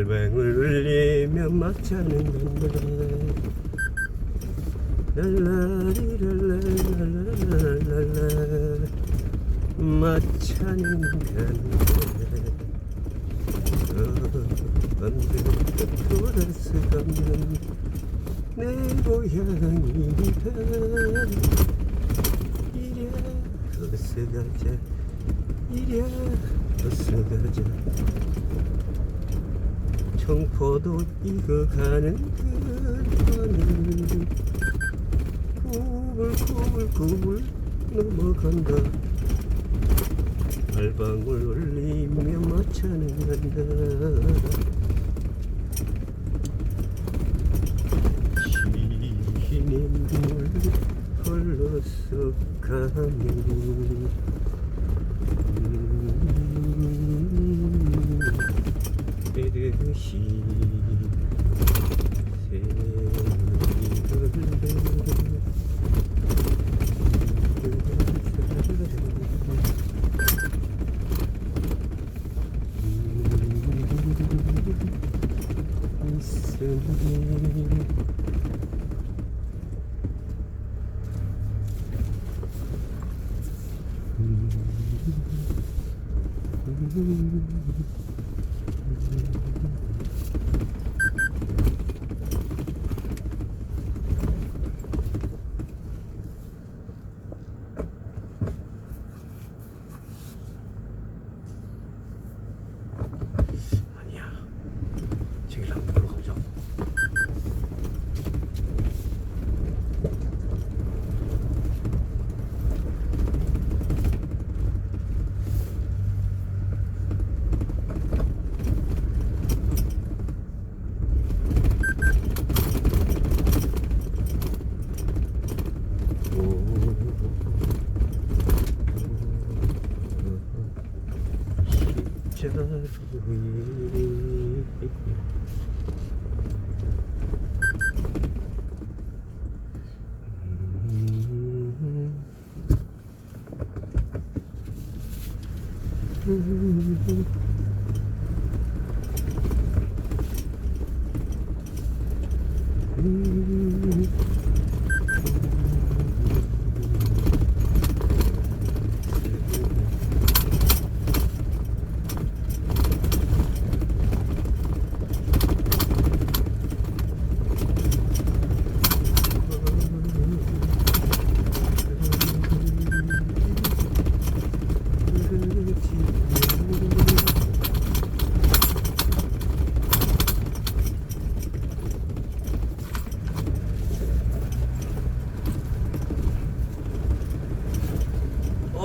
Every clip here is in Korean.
달방울 울리며 막자는 건데 랄라리랄랄랄랄랄라. 마차는 간데 언제부터 돌아서 가면 내 고향이다 이랴 어서 가자. 이랴 어서 가자 청포도 익어가는 그하늘 구불구불구불 넘어간다. 발방울 울리며 마차는 간다. 시인의 물 흘러서 가면 듯이 있으니 아니야. 저기 한번 보러 가자. 십자루에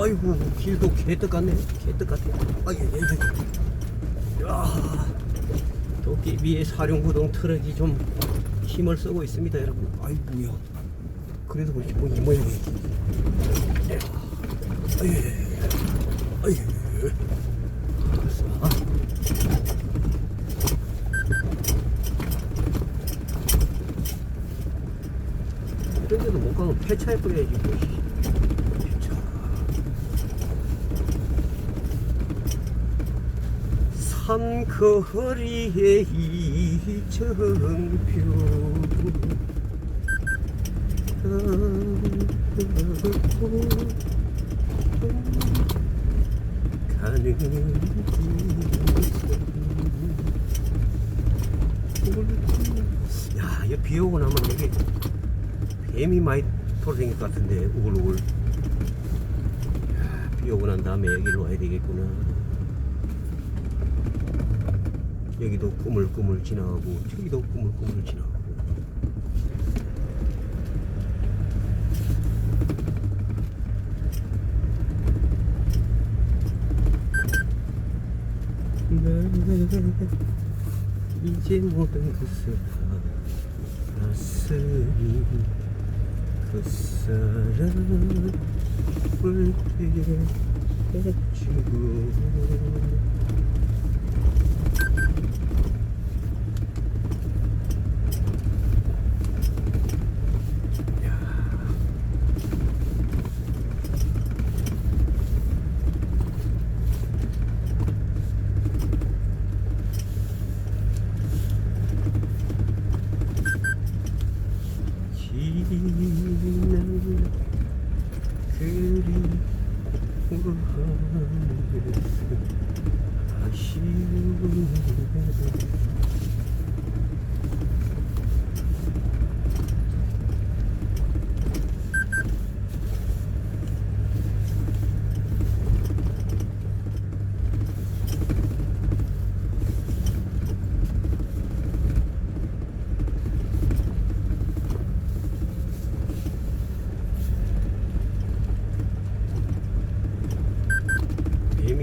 아이고 길도 개떡 같네. 개떡 같아. 아예 예, 예. 야 도깨비의 사륜구동 트럭이 좀 힘을 쓰고 있습니다 여러분. 아이고야. 그래도 그렇지 뭐이 모양이. 야, 아예 아예 알았어 이런 데도 못 가면 폐차해 버려야지 뭐. 폐차 산거리에 이정표 가는 길. 야, 이거 비 오고 나면 여기 뱀이 많이 돌아다닐 것 같은데 우글우글 야, 비 오고 난 다음에 여기로 와야 되겠구나 여기도 꾸물꾸물 지나가고 저기도 꾸물꾸물 지나가고. 이제 모든 것을 다 낯으니 그 사람을 해주고 지난 그리워하는 아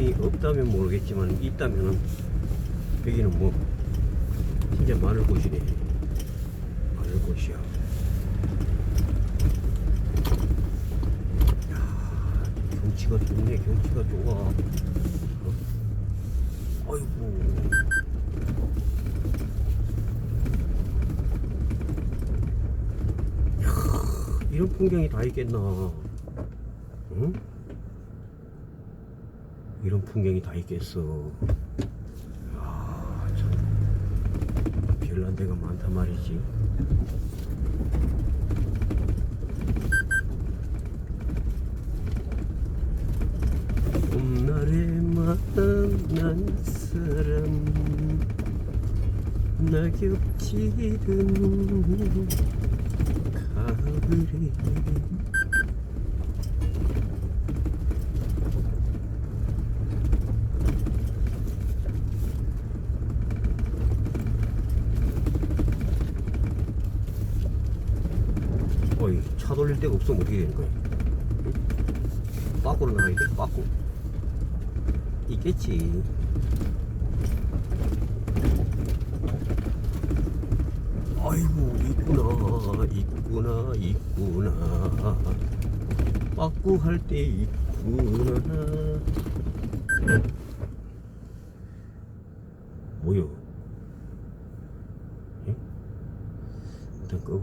뱀이 없다면 모르겠지만 있다면은 여기는 뭐 진짜 마늘 곳이네. 마늘 곳이야. 야 경치가 좋네. 경치가 좋아. 어? 아이고. 야, 이런 풍경이 다 있겠나? 응? 이런 풍경이 다 있겠어. 아, 참. 별난 데가 많단 말이지. 봄날에 만난 사람 낙엽 지른 가을에 돌릴 데가 없으면 어떻게 되는 거야? 빠꾸로 나가야 돼, 빠꾸. 있겠지. 아이고, 있구나, 있구나, 있구나. 빠꾸 할 때 있구나. 뭐요? 응? 일단 끄고.